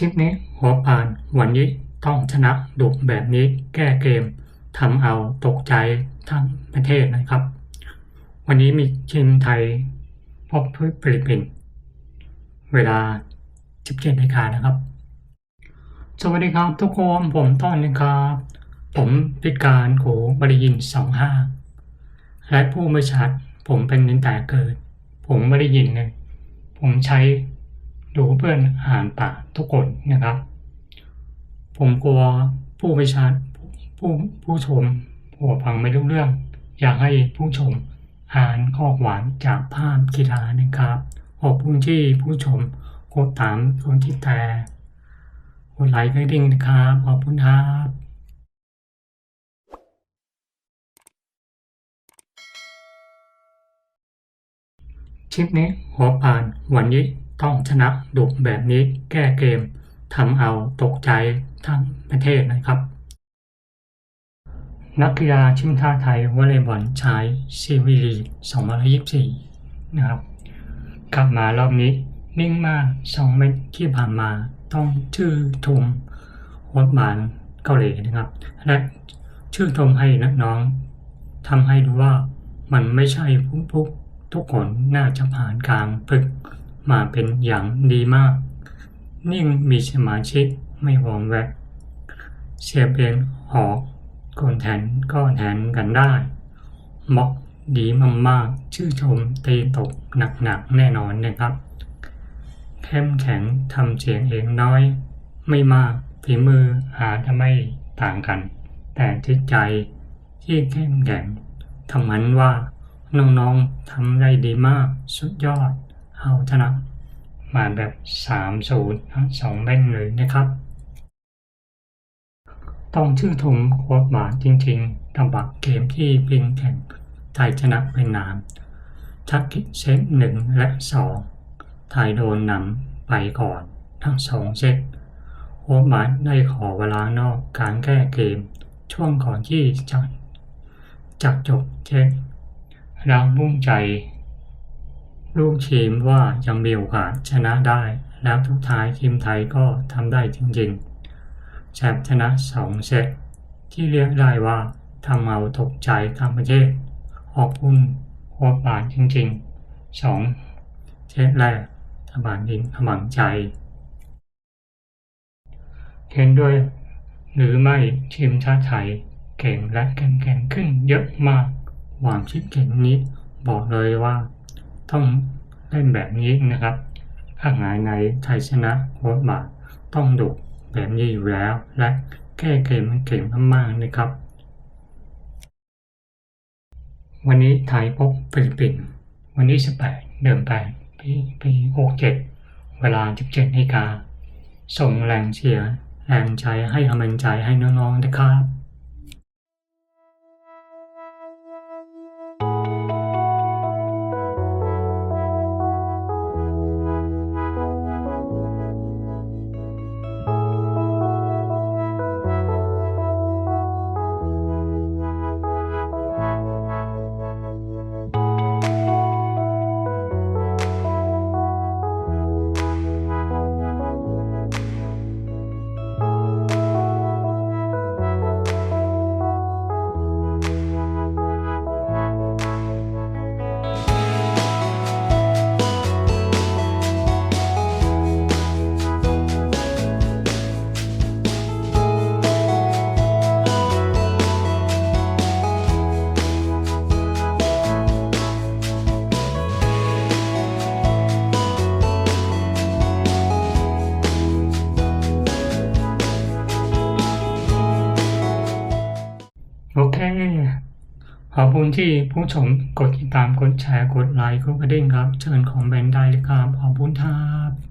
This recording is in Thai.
คลิปนี้หัวผ่านวันนี้ต้องชนะดุแบบนี้แก้เกมทำเอาตกใจทั้งประเทศนะครับ วันนี้มีทีมไทยพบฟิลิปปินส์เวลา 17นาฬิกานะครับ สวัสดีครับทุกคนผมต้อนนะครับ ผมพิการโขบริยินสองห้าและผู้ไม่ชัดผมเป็นตั้งแต่เกิด ผมไม่ได้ยินเลยผมใช้ ดูเพื่อนอ่านป่าทุกคนนะครับ ผมกลัวผู้ไม่ชัดผู้ผู้ชมผัวฟังไม่รู้เรื่อง อยากให้ผู้ชมอ่านข้อความจากภาพกีฬานะครับขอบคุณที่ผู้ชมกดตามกดที่แต่กดไลค์กระดิ่งนะครับขอบคุณครับคลิปนี้หัวผ่านวันนี้ ต้องชนะดุแบบนี้แก้เกมทำเอาตกใจทั้งประเทศนะครับ นักกีฬาทีมชาติไทยวอลเลย์บอลชายซีวีลี2024 นะครับ กลับมารอบนี้นิ่งมากสองเม็ดที่ผ่านมาต้องชื่อชมโฮดบานเกาหลีนะครับ และชื่อชมให้นักน้องทำให้รู้ว่ามันไม่ใช่ผู้ผู้ทุกคนน่าจะผ่านการฝึก มาเป็นอย่างดีมาก นิ่งมีสมาชิกไม่วองแวกเสียเปลี่ยนออกคนแทนก็แทนกันได้เหมาะดีมากๆชื่อชมตีตกหนักๆแน่นอนนะครับเข้มแข็งทำเสียงเองน้อย ไม่มากฝีมืออาจจะไม่ต่างกัน แต่จิตใจที่เข้มแข็งทำมันว่าน้องๆทำได้ดีมาก สุดยอด เอาชนะมาแบบ3 0ทั้งสองแบงเลยนะครับ ต้องชื่อชมโคตรบาจริงๆกับบักเกมที่ปิงแข่งไทยชนะเวียดนามชักกิเซตหนึ่งและสองไทยโดนนำไปก่อนทั้งสองเซตโค้ชบาได้ขอเวลานอกการแก้เกม ช่วงก่อนที่จะจักจบเซตเรามุ่งใจ ลูกทีมว่ายังมีโอกาสชนะได้ แล้วทุกท้ายทีมไทยก็ทำได้จริงๆแชมป์ชนะสองเซตที่เรียกได้ว่าทำเอาตกใจทั้งประเทศขอบคุณโคตรบานจริงๆสองเซตแรกทบานดินกำลังใจเห็นด้วยหรือไม่ทีมชาติไทยเก่งและแข็งแกร่งขึ้นเยอะมากความคิดเก่งนี้บอกเลยว่า ต้องเล่นแบบนี้นะครับ ถ้าหงายในไทยชนะโค้ชบาทต้องดุแบบนี้อยู่แล้ว และแก้เกมมันเก่งมากๆนะครับ วันนี้ไทยพบฟิลิปปินส์วันที่18เดือน8ปีปี67เวลา17นาฬิกาส่งแรงเชียร์แรงใจให้กำลังใจให้น้องๆนะครับ โอเค ขอบคุณที่ผู้ชมกดติดตามกดแชร์กดไลค์กดกระดิ่งครับ เชิญของแบนด์ได้เลยครับ ขอบคุณครับ